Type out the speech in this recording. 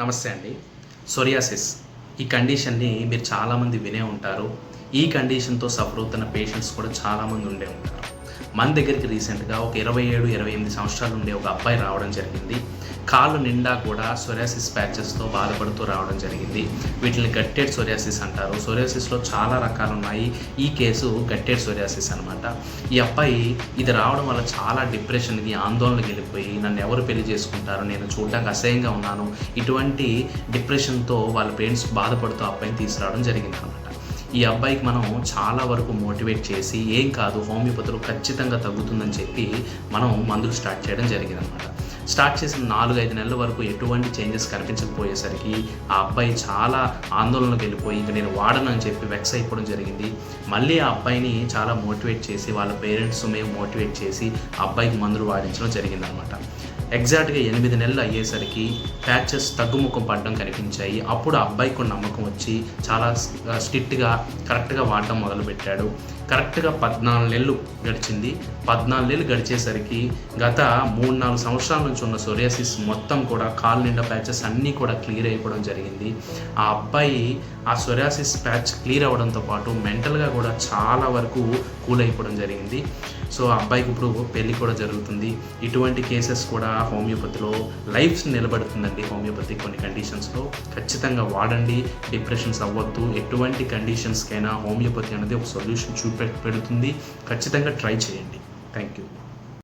నమస్తే అండి. సొరియాసిస్. ఈ కండిషన్ని మీరు చాలామంది వినే ఉంటారు. ఈ కండిషన్తో సఫర్ అవుతున్న పేషెంట్స్ కూడా చాలామంది ఉండే ఉంటారు. మన దగ్గరికి రీసెంట్గా ఒక ఇరవై ఏడు ఇరవై ఎనిమిది సంవత్సరాలు ఉండే ఒక అబ్బాయి రావడం జరిగింది. కాళ్ళు నిండా కూడా సొరియాసిస్ ప్యాచెస్తో బాధపడుతూ రావడం జరిగింది. వీటిని గట్టెడ్ సొరియాసిస్ అంటారు. సొరియాసిస్లో చాలా రకాలు ఉన్నాయి ఈ కేసు గట్టెడ్ సొరియాసిస్ అనమాట ఈ అబ్బాయి ఇది రావడం వల్ల చాలా డిప్రెషన్కి ఆందోళనకి వెళ్ళిపోయి నన్ను ఎవరు పెళ్ళి చేసుకుంటారు? నేను చూడడానికి అసహ్యంగా ఉన్నాను. ఇటువంటి డిప్రెషన్తో వాళ్ళ పేరెంట్స్ బాధపడుతూ అబ్బాయిని తీసుకురావడం జరిగింది అనమాట ఈ అబ్బాయికి మనం చాలా వరకు మోటివేట్ చేసి ఏం కాదు హోమియోపతిలో ఖచ్చితంగా తగ్గుతుందని చెప్పి మనం మందులు స్టార్ట్ చేయడం జరిగింది అనమాట స్టార్ట్ చేసిన నాలుగు ఐదు నెలల వరకు ఎటువంటి చేంజెస్ కనిపించకపోయేసరికి ఆ అబ్బాయి చాలా ఆందోళనకు వెళ్ళిపోయి ఇంక నేను వాడను అని చెప్పి వెక్స్ అయిపోవడం జరిగింది. మళ్ళీ ఆ అబ్బాయిని చాలా మోటివేట్ చేసి వాళ్ళ పేరెంట్స్ మేము మోటివేట్ చేసి అబ్బాయికి మందులు వాడించడం జరిగిందనమాట. ఎగ్జాక్ట్గా ఎనిమిది నెలలు అయ్యేసరికి ప్యాచెస్ తగ్గుముఖం పడడం కనిపించాయి. అప్పుడు ఆ అబ్బాయికి నమ్మకం వచ్చి చాలా స్ట్రిక్ట్గా కరెక్ట్గా వాడడం మొదలుపెట్టాడు. కరెక్ట్గా పద్నాలుగు నెలలు గడిచింది. పద్నాలుగు నెలలు గడిచేసరికి గత మూడు నాలుగు సంవత్సరాల నుంచి ఉన్న సొరియాసిస్ మొత్తం కూడా కాలు నిండా ప్యాచెస్ అన్నీ కూడా క్లియర్ అయిపోవడం జరిగింది. ఆ అబ్బాయి ఆ సొరియాసిస్ ప్యాచ్ క్లియర్ అవ్వడంతో పాటు మెంటల్గా కూడా చాలా వరకు కూల్ అయిపోవడం జరిగింది. సో ఆ అబ్బాయికి ఇప్పుడు పెళ్ళి కూడా జరుగుతుంది. ఇటువంటి కేసెస్ కూడా హోమియోపతిలో లైఫ్ నిలబడుతుందండి హోమియోపతి కొన్ని కండిషన్స్లో ఖచ్చితంగా వాడండి డిప్రెషన్స్ అవ్వద్దు. ఎటువంటి కండిషన్స్కైనా హోమియోపతి అనేది ఒక సొల్యూషన్ చూపె పెడుతుంది. ఖచ్చితంగా ట్రై చేయండి. Thank you